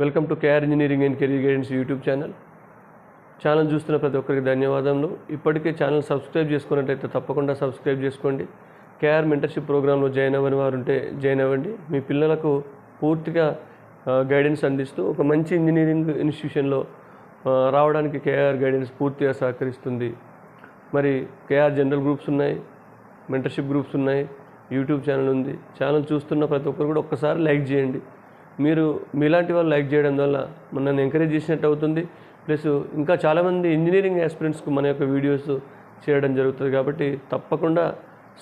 Welcome to KR engineering and career guidance YouTube channel. Channel చూస్తున్న ప్రతి ఒక్కరికి ధన్యవాదములు. ఇప్పటికే ఛానల్ సబ్స్క్రైబ్ చేసుకున్నట్టయితే తప్పకుండా సబ్స్క్రైబ్ చేసుకోండి. కేఆర్ మెంటర్షిప్ ప్రోగ్రాంలో జాయిన్ అవ్వని వారు ఉంటే జాయిన్ అవ్వండి. మీ పిల్లలకు పూర్తిగా గైడెన్స్ అందిస్తూ ఒక మంచి ఇంజనీరింగ్ ఇన్స్టిట్యూషన్లో రావడానికి కేఆర్ గైడెన్స్ పూర్తిగా సహకరిస్తుంది. మరి కేఆర్ జనరల్ గ్రూప్స్ ఉన్నాయి మెంటర్షిప్ గ్రూప్స్ ఉన్నాయి యూట్యూబ్ ఛానల్ ఉంది. ఛానల్ చూస్తున్న ప్రతి ఒక్కరు కూడా ఒక్కసారి లైక్ చేయండి. మీరు మీలాంటి వాళ్ళు లైక్ చేయడం వల్ల మనల్ని ఎంకరేజ్ చేసినట్టు అవుతుంది. ప్లస్ ఇంకా చాలామంది ఇంజనీరింగ్ ఆస్పిరెంట్స్కు మన యొక్క వీడియోస్ చేయడం జరుగుతుంది కాబట్టి తప్పకుండా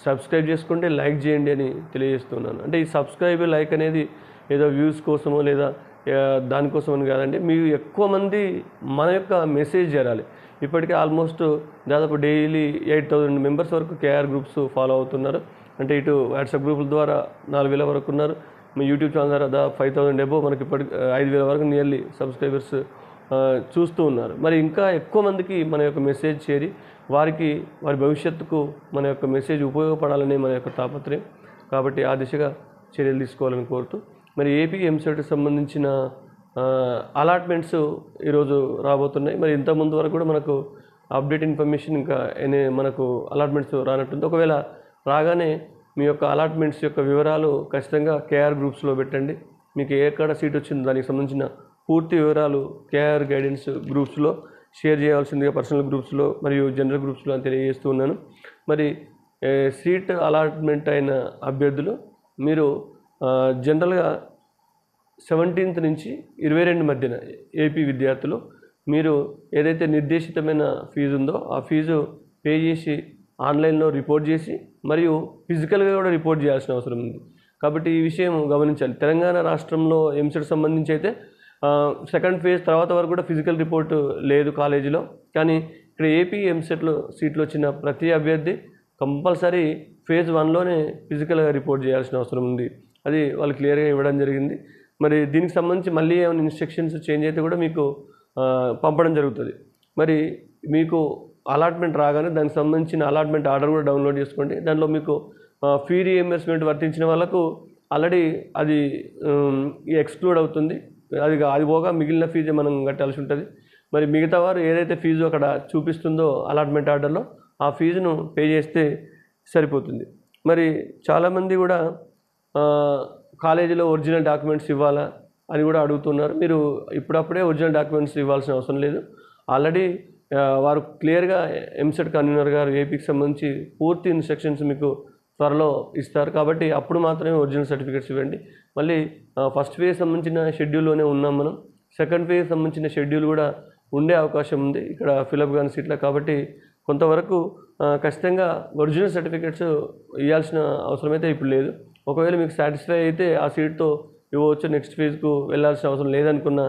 సబ్స్క్రైబ్ చేసుకోండి లైక్ చేయండి అని తెలియజేస్తున్నాను. అంటే ఈ సబ్స్క్రైబ్ లైక్ అనేది ఏదో వ్యూస్ కోసమో లేదా ఆ, దానికోసం అని కాదండి. మీరు ఎక్కువ మంది మన యొక్క మెసేజ్ చేరాలి. ఇప్పటికే ఆల్మోస్ట్ దాదాపు డైలీ ఎయిట్ థౌజండ్ మెంబర్స్ వరకు కేఆర్ గ్రూప్స్ ఫాలో అవుతున్నారు. అంటే ఇటు వాట్సాప్ గ్రూపుల ద్వారా నాలుగు వేల వరకు ఉన్నారు. మీ యూట్యూబ్ ఛానల్ ద్వారా దాదాపు ఫైవ్ థౌసండ్ ఎబో మనకి ఇప్పటి ఐదు వేల వరకు నియర్లీ సబ్స్క్రైబర్స్ చూస్తూ ఉన్నారు. మరి ఇంకా ఎక్కువ మందికి మన యొక్క మెసేజ్ చేరి వారికి వారి భవిష్యత్తుకు మన యొక్క మెసేజ్ ఉపయోగపడాలని మన యొక్క తాపత్రయం. కాబట్టి ఆ దిశగా చర్యలు తీసుకోవాలని కోరుతూ మరి ఏపీ ఎంసెట్కి సంబంధించిన అలాట్మెంట్స్ ఈరోజు రాబోతున్నాయి. మరి ఇంతకుముందు వరకు కూడా మనకు అప్డేట్ ఇన్ఫర్మేషన్ ఇంకా ఎనే మనకు అలాట్మెంట్స్ రానట్టుంది. ఒకవేళ రాగానే మీ యొక్క అలాట్మెంట్స్ యొక్క వివరాలు ఖచ్చితంగా కేఆర్ గ్రూప్స్లో పెట్టండి. మీకు ఏ ఎక్కడ సీట్ వచ్చిందో దానికి సంబంధించిన పూర్తి వివరాలు కేఆర్ గైడెన్స్ గ్రూప్స్లో షేర్ చేయాల్సిందిగా పర్సనల్ గ్రూప్స్లో మరియు జనరల్ గ్రూప్స్లో అని తెలియజేస్తూ ఉన్నాను. మరి సీట్ అలాట్మెంట్ అయిన అభ్యర్థులు మీరు జనరల్గా సెవెంటీన్త్ నుంచి ఇరవై రెండు మధ్యన ఏపీ విద్యార్థులు మీరు ఏదైతే నిర్దేశితమైన ఫీజు ఉందో ఆ ఫీజు పే చేసి ఆన్లైన్లో రిపోర్ట్ చేసి మరియు ఫిజికల్గా కూడా రిపోర్ట్ చేయాల్సిన అవసరం ఉంది. కాబట్టి ఈ విషయం గమనించాలి. తెలంగాణ రాష్ట్రంలో ఎంసెట్ సంబంధించి అయితే సెకండ్ ఫేజ్ తర్వాత వరకు కూడా ఫిజికల్ రిపోర్ట్ లేదు కాలేజీలో. కానీ ఇక్కడ ఏపీ ఎంసెట్లో సీట్లు వచ్చిన ప్రతి అభ్యర్థి కంపల్సరీ ఫేజ్ వన్లోనే ఫిజికల్గా రిపోర్ట్ చేయాల్సిన అవసరం ఉంది. అది వాళ్ళు క్లియర్గా ఇవ్వడం జరిగింది. మరి దీనికి సంబంధించి మళ్ళీ ఏమైనా ఇన్స్ట్రక్షన్స్ చేంజ్ అయితే కూడా మీకు పంపడం జరుగుతుంది. మరి మీకు అలాట్మెంట్ రాగానే దానికి సంబంధించిన అలాట్మెంట్ ఆర్డర్ కూడా డౌన్లోడ్ చేసుకోండి. దానిలో మీకు ఫీ రీఎంబర్స్మెంట్ వర్తించిన వాళ్ళకు ఆల్రెడీ అది ఎక్స్క్లూడ్ అవుతుంది. అది అది పోగా మిగిలిన ఫీజు మనం కట్టాల్సి ఉంటుంది. మరి మిగతా వారు ఏదైతే ఫీజు అక్కడ చూపిస్తుందో అలాట్మెంట్ ఆర్డర్లో ఆ ఫీజును పే చేస్తే సరిపోతుంది. మరి చాలామంది కూడా కాలేజీలో ఒరిజినల్ డాక్యుమెంట్స్ ఇవ్వాలా అని కూడా అడుగుతున్నారు. మీరు ఇప్పుడప్పుడే ఒరిజినల్ డాక్యుమెంట్స్ ఇవ్వాల్సిన అవసరం లేదు. ఆల్రెడీ వారు క్లియర్గా ఎంసెట్ కన్వీనర్ గారు ఏపీకి సంబంధించి పూర్తి ఇన్స్ట్రక్షన్స్ మీకు త్వరలో ఇస్తారు. కాబట్టి అప్పుడు మాత్రమే ఒరిజినల్ సర్టిఫికేట్స్ ఇవ్వండి. మళ్ళీ ఫస్ట్ ఫేజ్ సంబంధించిన షెడ్యూల్లోనే ఉన్నాం మనం. సెకండ్ ఫేజ్ సంబంధించిన షెడ్యూల్ కూడా ఉండే అవకాశం ఉంది. ఇక్కడ ఫిలప్ కాని సీట్లో కాబట్టి కొంతవరకు ఖచ్చితంగా ఒరిజినల్ సర్టిఫికేట్స్ ఇవ్వాల్సిన అవసరం అయితే ఇప్పుడు లేదు. ఒకవేళ మీకు సాటిస్ఫై అయితే ఆ సీట్తో ఇవ్వచ్చు నెక్స్ట్ ఫేజ్కు వెళ్ళాల్సిన అవసరం లేదనుకున్న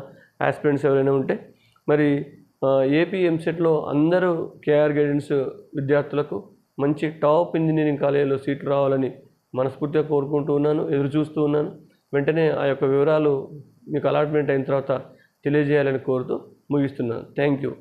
ఆస్పిరెంట్స్ ఎవరైనా ఉంటే. మరి ఏపీ ఎంసెట్లో అందరూ కేఆర్ గైడెన్స్ విద్యార్థులకు మంచి టాప్ ఇంజనీరింగ్ కాలేజీలో సీటు రావాలని మనస్ఫూర్తిగా కోరుకుంటూ ఉన్నాను ఎదురు చూస్తూ ఉన్నాను. వెంటనే ఆ యొక్క వివరాలు మీకు అలాట్మెంట్ అయిన తర్వాత తెలియజేయాలని కోరుతూ ముగిస్తున్నాను. Thank you.